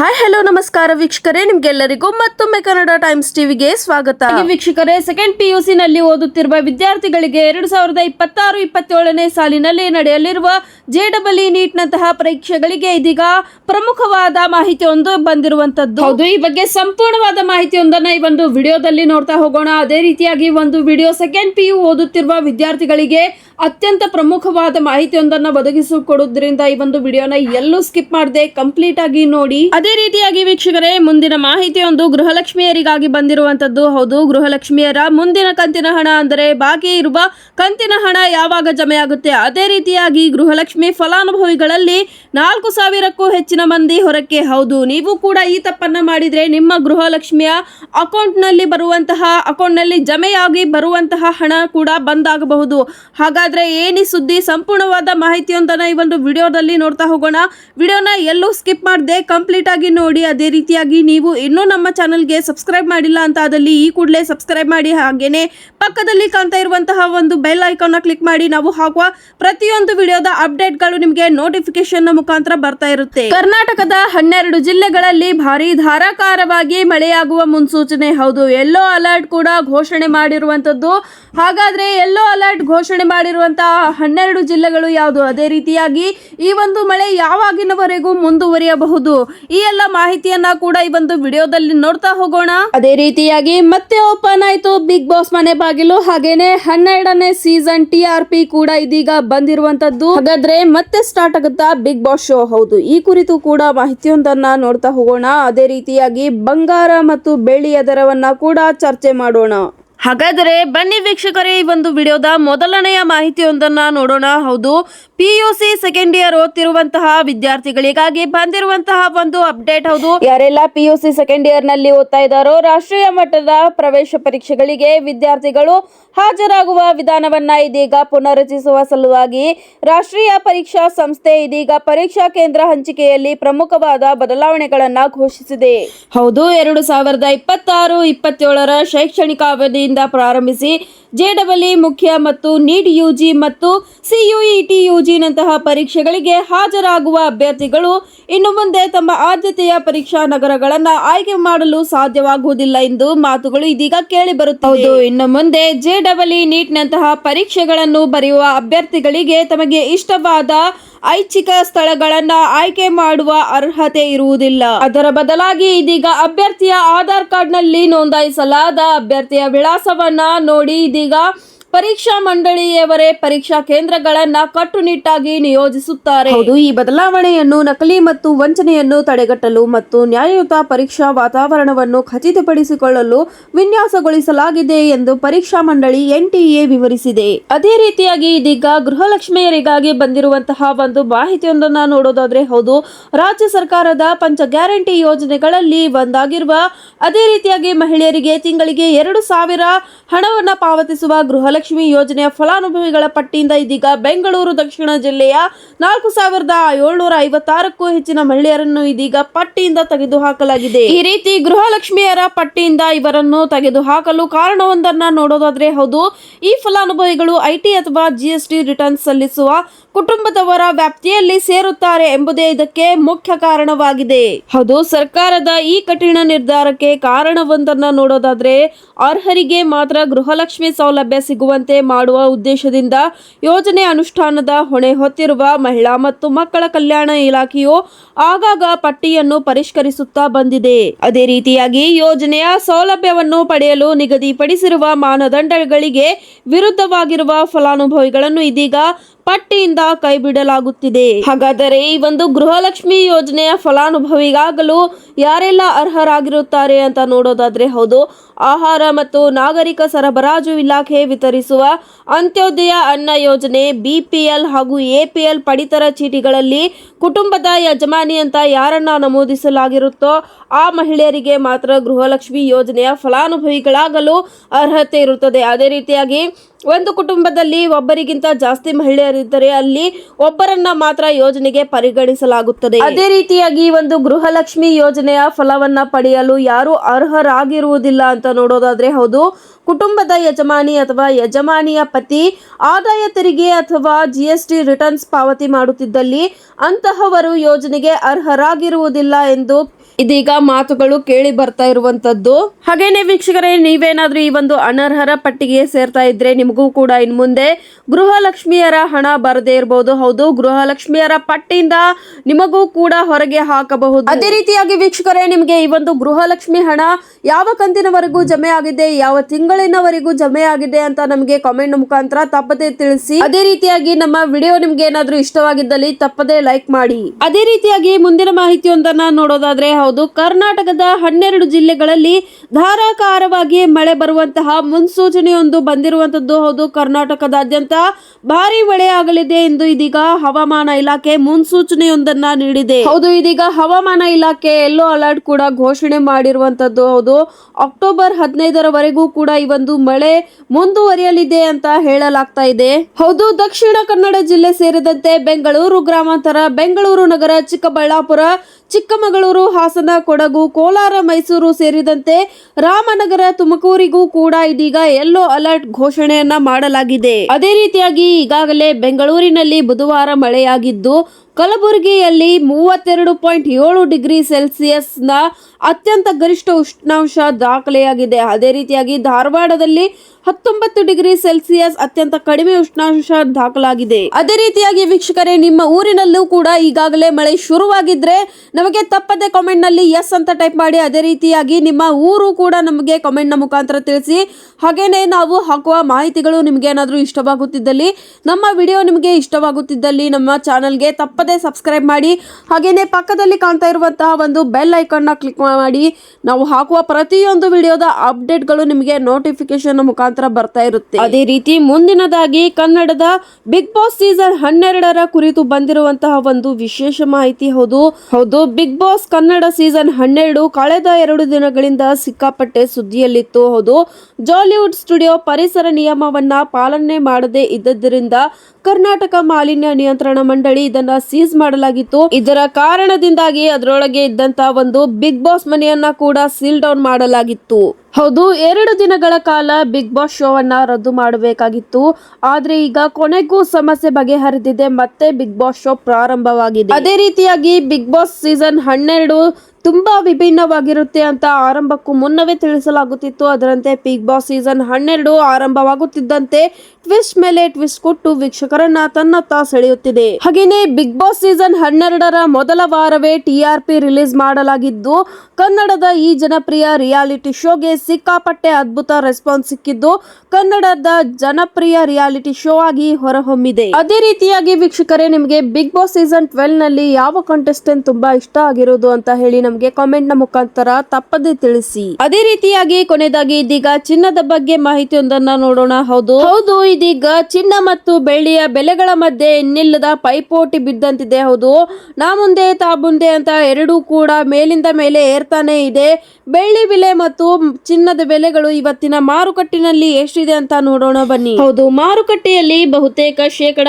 Hi hello ನಮಸ್ಕಾರ ವೀಕ್ಷಕರೇ ನಿಮ್ಗೆಲ್ಲರಿಗೂ ಮತ್ತೊಮ್ಮೆ ಕನ್ನಡ ಟೈಮ್ಸ್ ಟಿವಿಗೆ ಸ್ವಾಗತ. ವೀಕ್ಷಕರೇ ಸೆಕೆಂಡ್ ಪಿ ನಲ್ಲಿ ಓದುತ್ತಿರುವ ವಿದ್ಯಾರ್ಥಿಗಳಿಗೆ ಎರಡು ಸಾವಿರದ ಇಪ್ಪತ್ತಾರು ಇಪ್ಪತ್ತೇಳನೇ ಸಾಲಿನಲ್ಲಿ ನಡೆಯಲಿರುವ ಜೆ ಡಬಲ್ ಇ ನೀಟ್ ನಂತಹ ಪರೀಕ್ಷೆಗಳಿಗೆ ಇದೀಗ ಪ್ರಮುಖವಾದ ಮಾಹಿತಿಯೊಂದು ಬಂದಿರುವಂತದ್ದು. ಹೌದು ಈ ಬಗ್ಗೆ ಸಂಪೂರ್ಣವಾದ ಮಾಹಿತಿಯೊಂದನ್ನ ಈ ಒಂದು ವಿಡಿಯೋದಲ್ಲಿ ನೋಡ್ತಾ ಹೋಗೋಣ. ಅದೇ ರೀತಿಯಾಗಿ ಒಂದು ವಿಡಿಯೋ ಸೆಕೆಂಡ್ ಪಿ ಯು ಓದುತ್ತಿರುವ ವಿದ್ಯಾರ್ಥಿಗಳಿಗೆ ಅತ್ಯಂತ ಪ್ರಮುಖವಾದ ಮಾಹಿತಿಯೊಂದನ್ನ ಒದಗಿಸಿಕೊಡೋದ್ರಿಂದ ಈ ಒಂದು ವಿಡಿಯೋನ ಎಲ್ಲೂ ಸ್ಕಿಪ್ ಮಾಡದೆ ಕಂಪ್ಲೀಟ್ ಆಗಿ ನೋಡಿ. ಅದೇ ರೀತಿಯಾಗಿ ವೀಕ್ಷಕರೇ, ಮುಂದಿನ ಮಾಹಿತಿಯೊಂದು ಗೃಹಲಕ್ಷ್ಮಿಯರಿಗಾಗಿ ಬಂದಿರುವಂತದ್ದು ಹೌದು, ಗೃಹಲಕ್ಷ್ಮಿಯರ ಮುಂದಿನ ಕಂತಿನ ಹಣ ಅಂದರೆ ಬಾಕಿ ಇರುವ ಕಂತಿನ ಹಣ ಯಾವಾಗ ಜಮೆಯಾಗುತ್ತೆ? ಅದೇ ರೀತಿಯಾಗಿ ಗೃಹಲಕ್ಷ್ಮಿ ಫಲಾನುಭವಿಗಳಲ್ಲಿ ನಾಲ್ಕು ಸಾವಿರಕ್ಕೂ ಹೆಚ್ಚಿನ ಮಂದಿ ಹೊರಕ್ಕೆ. ಹೌದು, ನೀವು ಕೂಡ ಈ ತಪ್ಪನ್ನ ಮಾಡಿದ್ರೆ ನಿಮ್ಮ ಗೃಹಲಕ್ಷ್ಮಿಯ ಅಕೌಂಟ್ನಲ್ಲಿ ಬರುವಂತಹ, ಅಕೌಂಟ್ನಲ್ಲಿ ಜಮೆಯಾಗಿ ಬರುವಂತಹ ಹಣ ಕೂಡ ಬಂದಾಗಬಹುದು. ಹಾಗಾದ್ರೆ ಏನಿ ಸುದ್ದಿ? ಸಂಪೂರ್ಣವಾದ ಮಾಹಿತಿಯೊಂದನ್ನ ಈ ಒಂದು ವಿಡಿಯೋದಲ್ಲಿ ನೋಡ್ತಾ ಹೋಗೋಣ. ವಿಡಿಯೋನ ಎಲ್ಲೂ ಸ್ಕಿಪ್ ಮಾಡದೆ ಕಂಪ್ಲೀಟ್ ಆಗಿ ನೋಡಿ ಅದೇ ರೀತಿಯಾಗಿ ನೀವು ಇನ್ನೂ ನಮ್ಮ ಚಾನಲ್ಗೆ ಸಬ್ಸ್ಕ್ರೈಬ್ ಮಾಡಿಲ್ಲ ಅಂತ ಆದಲ್ಲಿ ಈ ಕೂಡಲೇ ಸಬ್ಸ್ಕ್ರೈಬ್ ಮಾಡಿ ಹಾಗೇನೆ ಪಕ್ಕದಲ್ಲಿ ಕಾಣ್ತಾ ಇರುವಂತಹ ಒಂದು ಬೆಲ್ ಐಕಾನ್ನ ಕ್ಲಿಕ್ ಮಾಡಿ. ನಾವು ಹಾಕುವ ಪ್ರತಿಯೊಂದು ವಿಡಿಯೋದ ಅಪ್ಡೇಟ್ಗಳು ನಿಮಗೆ ನೋಟಿಫಿಕೇಶನ್ ಮುಖಾಂತರ ಬರ್ತಾ ಇರುತ್ತೆ. ಕರ್ನಾಟಕದ ಹನ್ನೆರಡು ಜಿಲ್ಲೆಗಳಲ್ಲಿ ಭಾರಿ ಧಾರಾಕಾರವಾಗಿ ಮಳೆಯಾಗುವ ಮುನ್ಸೂಚನೆ. ಹೌದು ಯೆಲ್ಲೋ ಅಲರ್ಟ್ ಕೂಡ ಘೋಷಣೆ ಮಾಡಿರುವಂತದ್ದು ಹಾಗಾದ್ರೆ ಯೆಲ್ಲೋ ಅಲರ್ಟ್ ಘೋಷಣೆ ಮಾಡಿರುವಂತಹ ಹನ್ನೆರಡು ಜಿಲ್ಲೆಗಳು ಯಾವುದು? ಅದೇ ರೀತಿಯಾಗಿ ಈ ಒಂದು ಮಳೆ ಯಾವಾಗಿನವರೆಗೂ ಮುಂದುವರಿಯಬಹುದು? ಎಲ್ಲ ಮಾಹಿತಿಯನ್ನ ಕೂಡ ಈ ಒಂದು ವಿಡಿಯೋದಲ್ಲಿ ನೋಡ್ತಾ ಹೋಗೋಣ. ಅದೇ ರೀತಿಯಾಗಿ ಮತ್ತೆ ಓಪನ್ ಆಯ್ತು ಬಿಗ್ ಬಾಸ್ ಮನೆ ಬಾಗಿಲು. ಹಾಗೇನೆ ಹನ್ನೆರಡನೇ ಸೀಸನ್ ಟಿ ಆರ್ ಪಿ ಕೂಡ ಇದೀಗ ಬಂದಿರುವಂತದ್ದು. ಹಾಗಾದ್ರೆ ಮತ್ತೆ ಸ್ಟಾರ್ಟ್ ಆಗುತ್ತಾ ಬಿಗ್ ಬಾಸ್ ಶೋ ಹೌದು, ಈ ಕುರಿತು ಕೂಡ ಮಾಹಿತಿಯೊಂದನ್ನ ನೋಡ್ತಾ ಹೋಗೋಣ. ಅದೇ ರೀತಿಯಾಗಿ ಬಂಗಾರ ಮತ್ತು ಬೆಳ್ಳಿಯ ದರವನ್ನ ಕೂಡ ಚರ್ಚೆ ಮಾಡೋಣ. ಹಾಗಾದರೆ ಬನ್ನಿ ವೀಕ್ಷಕರೇ ಈ ಒಂದು ವಿಡಿಯೋದ ಮೊದಲನೆಯ ಮಾಹಿತಿಯೊಂದನ್ನ ನೋಡೋಣ. ಹೌದು P U C second year ಓದ್ತಿರುವಂತಹ ವಿದ್ಯಾರ್ಥಿಗಳಿಗಾಗಿ ಬಂದಿರುವಂತಹ ಒಂದು ಅಪ್ಡೇಟ್ ಹೌದು. ಯಾರೆಲ್ಲ ಪಿ ಯು ಸಿ ಸೆಕೆಂಡ್ ಇಯರ್ನಲ್ಲಿ ಓದ್ತಾ ಇದ್ದಾರೋ ರಾಷ್ಟ್ರೀಯ ಮಟ್ಟದ ಪ್ರವೇಶ ಪರೀಕ್ಷೆಗಳಿಗೆ ವಿದ್ಯಾರ್ಥಿಗಳು ಹಾಜರಾಗುವ ವಿಧಾನವನ್ನ ಇದೀಗ ಪುನರ್ರಚಿಸುವ ಸಲುವಾಗಿ ರಾಷ್ಟ್ರೀಯ ಪರೀಕ್ಷಾ ಸಂಸ್ಥೆ ಇದೀಗ ಪರೀಕ್ಷಾ ಕೇಂದ್ರ ಹಂಚಿಕೆಯಲ್ಲಿ ಪ್ರಮುಖವಾದ ಬದಲಾವಣೆಗಳನ್ನ ಘೋಷಿಸಿದೆ. ಹೌದು ಎರಡು ಸಾವಿರದ ಇಪ್ಪತ್ತಾರು ಇಪ್ಪತ್ತೇಳರ ಶೈಕ್ಷಣಿಕ ಅವಧಿಯಿಂದ ಪ್ರಾರಂಭಿಸಿ ಜೆಡಬ್ಲ್ಇ ಮುಖ್ಯ ಮತ್ತು ನೀಟ್ ಯುಜಿ ಮತ್ತು ಸಿಯುಇಟಿ ಯುಜಿನಂತಹ ಪರೀಕ್ಷೆಗಳಿಗೆ ಹಾಜರಾಗುವ ಅಭ್ಯರ್ಥಿಗಳು ಇನ್ನು ಮುಂದೆ ತಮ್ಮ ಆದ್ಯತೆಯ ಪರೀಕ್ಷಾ ನಗರಗಳನ್ನು ಆಯ್ಕೆ ಮಾಡಲು ಸಾಧ್ಯವಾಗುವುದಿಲ್ಲ ಎಂದು ಮಾತುಗಳು ಇದೀಗ ಕೇಳಿ ಬರುತ್ತವೆ. ಇನ್ನು ಮುಂದೆ ಜೆಡಬ್ಲ್ಇ ನೀಟ್ ನಂತಹ ಪರೀಕ್ಷೆಗಳನ್ನು ಬರೆಯುವ ಅಭ್ಯರ್ಥಿಗಳಿಗೆ ತಮಗೆ ಇಷ್ಟವಾದ ಐಚ್ಛಿಕ ಸ್ಥಳಗಳನ್ನು ಆಯ್ಕೆ ಮಾಡುವ ಅರ್ಹತೆ ಇರುವುದಿಲ್ಲ. ಅದರ ಬದಲಾಗಿ ಇದೀಗ ಅಭ್ಯರ್ಥಿಯ ಆಧಾರ್ ಕಾರ್ಡ್ನಲ್ಲಿ ನೋಂದಾಯಿಸಲಾದ ಅಭ್ಯರ್ಥಿಯ ವಿಳಾಸವನ್ನ ನೋಡಿ ಇದೀಗ ಪರೀಕ್ಷಾ ಮಂಡಳಿಯವರೇ ಪರೀಕ್ಷಾ ಕೇಂದ್ರಗಳನ್ನ ಕಟ್ಟುನಿಟ್ಟಾಗಿ ನಿಯೋಜಿಸುತ್ತಾರೆ. ಹೌದು ಈ ಬದಲಾವಣೆಯನ್ನು ನಕಲಿ ಮತ್ತು ವಂಚನೆಯನ್ನು ತಡೆಗಟ್ಟಲು ಮತ್ತು ನ್ಯಾಯಯುತ ಪರೀಕ್ಷಾ ವಾತಾವರಣವನ್ನು ಖಚಿತಪಡಿಸಿಕೊಳ್ಳಲು ವಿನ್ಯಾಸಗೊಳಿಸಲಾಗಿದೆ ಎಂದು ಪರೀಕ್ಷಾ ಮಂಡಳಿ ಎನ್ಟಿಎ ವಿವರಿಸಿದೆ. ಅದೇ ರೀತಿಯಾಗಿ ಇದೀಗ ಗೃಹಲಕ್ಷ್ಮಿಯರಿಗಾಗಿ ಬಂದಿರುವಂತಹ ಒಂದು ಮಾಹಿತಿಯೊಂದನ್ನ ನೋಡೋದಾದ್ರೆ ಹೌದು ರಾಜ್ಯ ಸರ್ಕಾರದ ಪಂಚ ಗ್ಯಾರಂಟಿ ಯೋಜನೆಗಳಲ್ಲಿ ಒಂದಾಗಿರುವ ಅದೇ ರೀತಿಯಾಗಿ ಮಹಿಳೆಯರಿಗೆ ತಿಂಗಳಿಗೆ ಎರಡು ಸಾವಿರ ಹಣವನ್ನು ಪಾವತಿಸುವ ಗೃಹಲಕ್ಷ್ಮಿ ಯೋಜನೆಯ ಫಲಾನುಭವಿಗಳ ಪಟ್ಟಿಯಿಂದ ಇದೀಗ ಬೆಂಗಳೂರು ದಕ್ಷಿಣ ಜಿಲ್ಲೆಯ ನಾಲ್ಕು ಸಾವಿರದ ಏಳ್ನೂರ ಐವತ್ತಾರಕ್ಕೂ ಹೆಚ್ಚಿನ ಮಹಿಳೆಯರನ್ನು ಇದೀಗ ಪಟ್ಟಿಯಿಂದ ತೆಗೆದುಹಾಕಲಾಗಿದೆ. ಈ ರೀತಿ ಗೃಹಲಕ್ಷ್ಮಿಯರ ಪಟ್ಟಿಯಿಂದ ಇವರನ್ನು ತೆಗೆದುಹಾಕಲು ಕಾರಣವೊಂದನ್ನ ನೋಡೋದಾದ್ರೆ ಹೌದು, ಈ ಫಲಾನುಭವಿಗಳು ಐಟಿ ಅಥವಾ ಜಿಎಸ್ಟಿ ರಿಟರ್ನ್ಸ್ ಸಲ್ಲಿಸುವ ಕುಟುಂಬದವರ ವ್ಯಾಪ್ತಿಯಲ್ಲಿ ಸೇರುತ್ತಾರೆ ಎಂಬುದೇ ಇದಕ್ಕೆ ಮುಖ್ಯ ಕಾರಣವಾಗಿದೆ. ಹೌದು, ಸರ್ಕಾರದ ಈ ಕಠಿಣ ನಿರ್ಧಾರಕ್ಕೆ ಕಾರಣವೊಂದನ್ನ ನೋಡೋದಾದ್ರೆ ಅರ್ಹರಿಗೆ ಮಾತ್ರ ಗೃಹಲಕ್ಷ್ಮಿ ಸೌಲಭ್ಯ ಸಿಗುವಂತೆ ಮಾಡುವ ಉದ್ದೇಶದಿಂದ ಯೋಜನೆ ಅನುಷ್ಠಾನದ ಹೊಣೆ ಹೊತ್ತಿರುವ ಮಹಿಳಾ ಮತ್ತು ಮಕ್ಕಳ ಕಲ್ಯಾಣ ಇಲಾಖೆಯು ಆಗಾಗ ಪಟ್ಟಿಯನ್ನು ಪರಿಷ್ಕರಿಸುತ್ತಾ ಬಂದಿದೆ. ಅದೇ ರೀತಿಯಾಗಿ ಯೋಜನೆಯ ಸೌಲಭ್ಯವನ್ನು ಪಡೆಯಲು ನಿಗದಿಪಡಿಸಿರುವ ಮಾನದಂಡಗಳಿಗೆ ವಿರುದ್ಧವಾಗಿರುವ ಫಲಾನುಭವಿಗಳನ್ನು ಇದೀಗ ಪಟ್ಟಿಯಿಂದ ಕೈಬಿಡಲಾಗುತ್ತಿದೆ. ಹಾಗಾದರೆ ಈ ಒಂದು ಗೃಹಲಕ್ಷ್ಮಿ ಯೋಜನೆಯ ಫಲಾನುಭವಿಗಾಗಲು ಯಾರೆಲ್ಲ ಅರ್ಹರಾಗಿರುತ್ತಾರೆ ಅಂತ ನೋಡೋದಾದ್ರೆ ಹೌದು, ಆಹಾರ ಮತ್ತು ನಾಗರಿಕ ಸರಬರಾಜು ಇಲಾಖೆ ವಿತರಿಸುವ ಅಂತ್ಯೋದಯ ಅನ್ನ ಯೋಜನೆ, ಬಿಪಿಎಲ್ ಹಾಗೂ ಎಪಿಎಲ್ ಪಡಿತರ ಚೀಟಿಗಳಲ್ಲಿ ಕುಟುಂಬದ ಯಜಮಾನಿ ಅಂತ ಯಾರನ್ನ ನಮೂದಿಸಲಾಗಿರುತ್ತೋ ಆ ಮಹಿಳೆಯರಿಗೆ ಮಾತ್ರ ಗೃಹಲಕ್ಷ್ಮಿ ಯೋಜನೆಯ ಫಲಾನುಭವಿಗಳಾಗಲು ಅರ್ಹತೆ ಇರುತ್ತದೆ. ಅದೇ ರೀತಿಯಾಗಿ ಒಂದು ಕುಟುಂಬದಲ್ಲಿ ಒಬ್ಬರಿಗಿಂತ ಜಾಸ್ತಿ ಮಹಿಳೆಯರಿದ್ದರೆ ಅಲ್ಲಿ ಒಬ್ಬರನ್ನ ಮಾತ್ರ ಯೋಜನೆಗೆ ಪರಿಗಣಿಸಲಾಗುತ್ತದೆ. ಅದೇ ರೀತಿಯಾಗಿ ಒಂದು ಗೃಹಲಕ್ಷ್ಮಿ ಯೋಜನೆಯ ಫಲವನ್ನ ಪಡೆಯಲು ಯಾರು ಅರ್ಹರಾಗಿರುವುದಿಲ್ಲ ಅಂತ ನೋಡೋದಾದ್ರೆ ಹೌದು. ಕುಟುಂಬದ ಯಜಮಾನಿ ಅಥವಾ ಯಜಮಾನಿಯ ಪತಿ ಆದಾಯ ತೆರಿಗೆ ಅಥವಾ ಜಿಎಸ್ಟಿ ರಿಟರ್ನ್ಸ್ ಪಾವತಿ ಮಾಡುತ್ತಿದ್ದಲ್ಲಿ ಅಂತಹವರು ಯೋಜನೆಗೆ ಅರ್ಹರಾಗಿರುವುದಿಲ್ಲ ಎಂದು ಇದೀಗ ಮಾತುಗಳು ಕೇಳಿ ಬರ್ತಾ ಇರುವಂತದ್ದು. ಹಾಗೇನೆ ವೀಕ್ಷಕರೇ ನೀವೇನಾದ್ರೂ ಈ ಒಂದು ಅನರ್ಹರ ಪಟ್ಟಿಗೆ ಸೇರ್ತಾ ಇದ್ರೆ ನಿಮಗೂ ಕೂಡ ಇನ್ ಮುಂದೆ ಗೃಹಲಕ್ಷ್ಮಿಯರ ಹಣ ಬರದೇ ಇರಬಹುದು ಹೌದು ಗೃಹಲಕ್ಷ್ಮಿಯರ ಪಟ್ಟಿಯಿಂದ ನಿಮಗೂ ಕೂಡ ಹೊರಗೆ ಹಾಕಬಹುದು. ಅದೇ ರೀತಿಯಾಗಿ ವೀಕ್ಷಕರೇ ನಿಮಗೆ ಈ ಒಂದು ಗೃಹಲಕ್ಷ್ಮಿ ಹಣ ಯಾವ ಕಂತಿನವರೆಗೂ ಜಮೆ ಆಗಿದೆ ಯಾವ ತಿಂಗಳಿನವರೆಗೂ ಜಮೆ ಆಗಿದೆ ಅಂತ ನಮಗೆ ಕಾಮೆಂಟ್ ಮುಖಾಂತರ ತಪ್ಪದೆ ತಿಳಿಸಿ. ಅದೇ ರೀತಿಯಾಗಿ ನಮ್ಮ ವಿಡಿಯೋ ನಿಮ್ಗೆ ಏನಾದ್ರೂ ಇಷ್ಟವಾಗಿದ್ದಲ್ಲಿ ತಪ್ಪದೆ ಲೈಕ್ ಮಾಡಿ. ಅದೇ ರೀತಿಯಾಗಿ ಮುಂದಿನ ಮಾಹಿತಿಯೊಂದನ್ನ ನೋಡೋದಾದ್ರೆ ಹೌದು ಕರ್ನಾಟಕದ ಹನ್ನೆರಡು ಜಿಲ್ಲೆಗಳಲ್ಲಿ ಧಾರಾಕಾರವಾಗಿ ಮಳೆ ಬರುವಂತಹ ಮುನ್ಸೂಚನೆಯೊಂದು ಬಂದಿರುವಂತದ್ದು ಹೌದು. ಕರ್ನಾಟಕದಾದ್ಯಂತ ಭಾರಿ ಆಗಲಿದೆ ಎಂದು ಇದೀಗ ಹವಾಮಾನ ಇಲಾಖೆ ಮುನ್ಸೂಚನೆಯೊಂದನ್ನ ನೀಡಿದೆ. ಹೌದು, ಇದೀಗ ಹವಾಮಾನ ಇಲಾಖೆ ಯೆಲ್ಲೋ ಅಲರ್ಟ್ ಕೂಡ ಘೋಷಣೆ ಮಾಡಿರುವಂತದ್ದು ಹೌದು. ಅಕ್ಟೋಬರ್ ಹದಿನೈದರವರೆಗೂ ಕೂಡ ಈ ಒಂದು ಮಳೆ ಮುಂದುವರಿಯಲಿದೆ ಅಂತ ಹೇಳಲಾಗ್ತಾ ಇದೆ. ಹೌದು, ದಕ್ಷಿಣ ಕನ್ನಡ ಜಿಲ್ಲೆ ಸೇರಿದಂತೆ ಬೆಂಗಳೂರು ಗ್ರಾಮಾಂತರ, ಬೆಂಗಳೂರು ನಗರ, ಚಿಕ್ಕಬಳ್ಳಾಪುರ, ಚಿಕ್ಕಮಗಳೂರು, ಹಾಸನ ಕೊಡಗು, ಕೋಲಾರ, ಮೈಸೂರು ಸೇರಿದಂತೆ ರಾಮನಗರ, ತುಮಕೂರಿಗೂ ಕೂಡ ಇದೀಗ ಯೆಲ್ಲೋ ಅಲರ್ಟ್ ಘೋಷಣೆಯನ್ನ ಮಾಡಲಾಗಿದೆ. ಅದೇ ರೀತಿಯಾಗಿ ಈಗಾಗಲೇ ಬೆಂಗಳೂರಿನಲ್ಲಿ ಬುಧವಾರ ಮಳೆಯಾಗಿದ್ದು ಕಲಬುರಗಿಯಲ್ಲಿ ಮೂವತ್ತೆರಡು ಪಾಯಿಂಟ್ ಏಳು ಡಿಗ್ರಿ ಸೆಲ್ಸಿಯಸ್ನ ಅತ್ಯಂತ ಗರಿಷ್ಠ ಉಷ್ಣಾಂಶ ದಾಖಲೆಯಾಗಿದೆ. ಅದೇ ರೀತಿಯಾಗಿ ಧಾರವಾಡದಲ್ಲಿ ಹತ್ತೊಂಬತ್ತು ಡಿಗ್ರಿ ಸೆಲ್ಸಿಯಸ್ ಅತ್ಯಂತ ಕಡಿಮೆ ಉಷ್ಣಾಂಶ ದಾಖಲಾಗಿದೆ. ಅದೇ ರೀತಿಯಾಗಿ ವೀಕ್ಷಕರೇ, ನಿಮ್ಮ ಊರಿನಲ್ಲೂ ಕೂಡ ಈಗಾಗಲೇ ಮಳೆ ಶುರುವಾಗಿದ್ರೆ ನಮಗೆ ತಪ್ಪದೆ ಕಾಮೆಂಟ್ನಲ್ಲಿ ಎಸ್ ಅಂತ ಟೈಪ್ ಮಾಡಿ, ಅದೇ ರೀತಿಯಾಗಿ ನಿಮ್ಮ ಊರು ಕೂಡ ನಮಗೆ ಕಾಮೆಂಟ್ನ ಮುಖಾಂತರ ತಿಳಿಸಿ. ಹಾಗೇನೆ ನಾವು ಹಾಕುವ ಮಾಹಿತಿಗಳು ನಿಮಗೆ ಏನಾದರೂ ಇಷ್ಟವಾಗುತ್ತಿದ್ದಲ್ಲಿ, ನಮ್ಮ ವಿಡಿಯೋ ನಿಮಗೆ ಇಷ್ಟವಾಗುತ್ತಿದ್ದಲ್ಲಿ ನಮ್ಮ ಚಾನಲ್ಗೆ ತಪ್ಪದೆ ಸಬ್ಸ್ಕ್ರೈಬ್ ಮಾಡಿ. ಹಾಗೇನೆ ಪಕ್ಕದಲ್ಲಿ ಕಾಣ್ತಾ ಇರುವಂತಹ ಒಂದು ಬೆಲ್ ಐಕಾನ್ನ ಕ್ಲಿಕ್ ಮಾಡಿ. ನಾವು ಹಾಕುವ ಪ್ರತಿಯೊಂದು ವಿಡಿಯೋದ ಅಪ್ಡೇಟ್ಗಳು ನಿಮಗೆ ನೋಟಿಫಿಕೇಶನ್ ಮುಖಾಂತರ ಬರ್ತಾ ಇರುತ್ತೆ. ಅದೇ ರೀತಿ ಮುಂದಿನದಾಗಿ ಕನ್ನಡದ ಬಿಗ್ ಬಾಸ್ ಸೀಸನ್ ಹನ್ನೆರಡರ ಕುರಿತು ಬಂದಿರುವಂತಹ ಒಂದು ವಿಶೇಷ ಮಾಹಿತಿ ಹೌದು. ಹೌದು ಬಿಗ್ ಬಾಸ್ ಕನ್ನಡ ಸೀಸನ್ ಹನ್ನೆರಡು ಕಳೆದ ಎರಡು ದಿನಗಳಿಂದ ಸಿಕ್ಕಾಪಟ್ಟೆ ಸುದ್ದಿಯಲ್ಲಿತ್ತು. ಹೌದು ಜಾಲಿವುಡ್ ಸ್ಟುಡಿಯೋ ಪರಿಸರ ನಿಯಮವನ್ನ ಪಾಲನೆ ಮಾಡದೇ ಇದ್ದದ್ದರಿಂದ ಕರ್ನಾಟಕ ಮಾಲಿನ್ಯ ನಿಯಂತ್ರಣ ಮಂಡಳಿ ಇದನ್ನ ಸೀಸ್ ಮಾಡಲಾಗಿತ್ತು. ಇದರ ಕಾರಣದಿಂದಾಗಿ ಅದರೊಳಗೆ ಇದ್ದಂತಹ ಒಂದು ಬಿಗ್ ಬಾಸ್ ಮನೆಯನ್ನ ಕೂಡ ಸೀಲ್ ಡೌನ್ ಮಾಡಲಾಗಿತ್ತು. ಹೌದು, ಎರಡು ದಿನಗಳ ಕಾಲ ಬಿಗ್ ಬಾಸ್ ಶೋವನ್ನು ರದ್ದು ಮಾಡಬೇಕಾಗಿತ್ತು. ಆದ್ರೆ ಈಗ ಕೊನೆಗೂ ಸಮಸ್ಯೆ ಬಗೆಹರಿದಿದೆ, ಮತ್ತೆ ಬಿಗ್ ಬಾಸ್ ಶೋ ಪ್ರಾರಂಭವಾಗಿದೆ. ಅದೇ ರೀತಿಯಾಗಿ ಬಿಗ್ ಬಾಸ್ ಸೀಸನ್ ಹನ್ನೆರಡು ತುಂಬಾ ವಿಭಿನ್ನವಾಗಿರುತ್ತೆ ಅಂತ ಆರಂಭಕ್ಕೂ ಮುನ್ನವೇ ತಿಳಿಸಲಾಗುತ್ತಿತ್ತು. ಅದರಂತೆ ಬಿಗ್ ಬಾಸ್ ಸೀಸನ್ ಹನ್ನೆರಡು ಆರಂಭವಾಗುತ್ತಿದ್ದಂತೆ ಟ್ವಿಸ್ಟ್ ಮೇಲೆ ಟ್ವಿಸ್ಟ್ ಕೊಟ್ಟು ವೀಕ್ಷಕರನ್ನ ತನ್ನತ್ತ ಸೆಳೆಯುತ್ತಿದೆ. ಹಾಗೇನೆ ಬಿಗ್ ಬಾಸ್ ಸೀಸನ್ ಹನ್ನೆರಡರ ಮೊದಲ ವಾರವೇ ಟಿಆರ್ಪಿ ರಿಲೀಸ್ ಮಾಡಲಾಗಿದ್ದು, ಕನ್ನಡದ ಈ ಜನಪ್ರಿಯ ರಿಯಾಲಿಟಿ ಶೋಗೆ ಸಿಕ್ಕಾಪಟ್ಟೆ ಅದ್ಭುತ ರೆಸ್ಪಾನ್ಸ್ ಸಿಕ್ಕಿದ್ದು ಕನ್ನಡದ ಜನಪ್ರಿಯ ರಿಯಾಲಿಟಿ ಶೋ ಆಗಿ ಹೊರಹೊಮ್ಮಿದೆ. ಅದೇ ರೀತಿಯಾಗಿ ವೀಕ್ಷಕರೇ, ನಿಮಗೆ ಬಿಗ್ ಬಾಸ್ ಸೀಸನ್ ಟ್ವೆಲ್ನಲ್ಲಿ ಯಾವ ಕಂಟೆಸ್ಟೆಂಟ್ ತುಂಬಾ ಇಷ್ಟ ಆಗಿರೋದು ಅಂತ ಹೇಳಿ ನಮಗೆ ಕಾಮೆಂಟ್ನ ಮುಖಾಂತರ ತಪ್ಪದೆ ತಿಳಿಸಿ. ಅದೇ ರೀತಿಯಾಗಿ ಕೊನೆಯದಾಗಿ ಇದೀಗ ಚಿನ್ನದ ಬಗ್ಗೆ ಮಾಹಿತಿಯೊಂದನ್ನ ನೋಡೋಣ. ಹೌದು. ಹೌದು, ಇದೀಗ ಚಿನ್ನ ಮತ್ತು ಬೆಳ್ಳಿಯ ಬೆಲೆಗಳ ಮಧ್ಯೆ ಇನ್ನಿಲ್ಲದ ಪೈಪೋಟಿ ಬಿದ್ದಂತಿದೆ. ಹೌದು. ನಾ ಮುಂದೆ, ತಾ ಮುಂದೆ ಅಂತ ಎರಡೂ ಕೂಡ ಮೇಲಿಂದ ಮೇಲೆ ಏರ್ತಾನೆ ಇದೆ. ಬೆಳ್ಳಿ ಬೆಲೆ ಮತ್ತು ಚಿನ್ನದ ಬೆಲೆಗಳು ಇವತ್ತಿನ ಮಾರುಕಟ್ಟಿನಲ್ಲಿ ಎಷ್ಟಿದೆ ಅಂತ ನೋಡೋಣ ಬನ್ನಿ. ಹೌದು, ಮಾರುಕಟ್ಟೆಯಲ್ಲಿ ಬಹುತೇಕ ಶೇಕಡ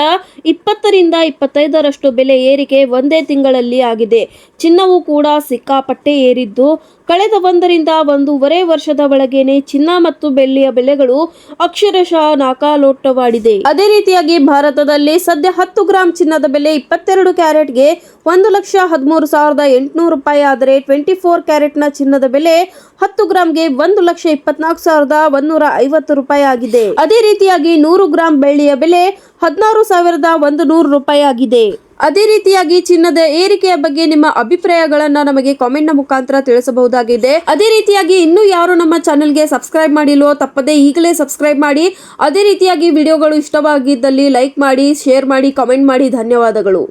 ಇಪ್ಪತ್ತರಿಂದ ಇಪ್ಪತ್ತೈದರಷ್ಟು ಬೆಲೆ ಏರಿಕೆ ಒಂದೇ ತಿಂಗಳಲ್ಲಿ ಆಗಿದೆ. ಚಿನ್ನವು ಕೂಡ ಸಿಕ್ಕಾಪಟ್ಟೆ ಏರಿದ್ದು, ಕಳೆದ ಒಂದರಿಂದ ಒಂದೂವರೆ ವರ್ಷದ ಒಳಗೇನೆ ಚಿನ್ನ ಮತ್ತು ಬೆಳ್ಳಿಯ ಬೆಲೆಗಳು ಅಕ್ಷರಶಃ ನಾಕಾಲೋಟವಾಡಿದೆ. ಅದೇ ರೀತಿಯಾಗಿ ಭಾರತದಲ್ಲಿ ಸದ್ಯ ಹತ್ತು ಗ್ರಾಂ ಚಿನ್ನದ ಬೆಲೆ ಇಪ್ಪತ್ತೆರಡು ಕ್ಯಾರೆಟ್ಗೆ ಒಂದು ಲಕ್ಷ ಹದಿಮೂರು ಸಾವಿರದ ಎಂಟುನೂರು ರೂಪಾಯಿ, ಆದರೆ ಟ್ವೆಂಟಿ ಫೋರ್ ಕ್ಯಾರೆಟ್ನ ಚಿನ್ನದ ಬೆಲೆ ಹತ್ತು ಗ್ರಾಂಗೆ ಒಂದು ಲಕ್ಷ ಇಪ್ಪತ್ನಾಲ್ಕು ಸಾವಿರದ ಒಂದೂರ ಐವತ್ತು ರೂಪಾಯಿ ಆಗಿದೆ ಅದೇ ರೀತಿಯಾಗಿ ನೂರು ಗ್ರಾಂ ಬೆಳ್ಳಿಯ ಬೆಲೆ ಹದಿನಾರು ಸಾವಿರದ ಒಂದು ನೂರು ರೂಪಾಯಿ ಆಗಿದೆ ಅದೇ ರೀತಿಯಾಗಿ ಚಿನ್ನದ ಏರಿಕೆಯ ಬಗ್ಗೆ ನಿಮ್ಮ ಅಭಿಪ್ರಾಯಗಳನ್ನ ನಮಗೆ ಕಾಮೆಂಟ್ನ ಮುಖಾಂತರ ತಿಳಿಸಬಹುದಾಗಿದೆ. ಅದೇ ರೀತಿಯಾಗಿ ಇನ್ನೂ ಯಾರು ನಮ್ಮ ಚಾನೆಲ್ಗೆ ಸಬ್ಸ್ಕ್ರೈಬ್ ಮಾಡಿಲ್ವೋ ತಪ್ಪದೇ ಈಗಲೇ ಸಬ್ಸ್ಕ್ರೈಬ್ ಮಾಡಿ. ಅದೇ ರೀತಿಯಾಗಿ ವಿಡಿಯೋಗಳು ಇಷ್ಟವಾಗಿದ್ದಲ್ಲಿ ಲೈಕ್ ಮಾಡಿ ಶೇರ್ ಮಾಡಿ ಕಾಮೆಂಟ್ ಮಾಡಿ. ಧನ್ಯವಾದಗಳು.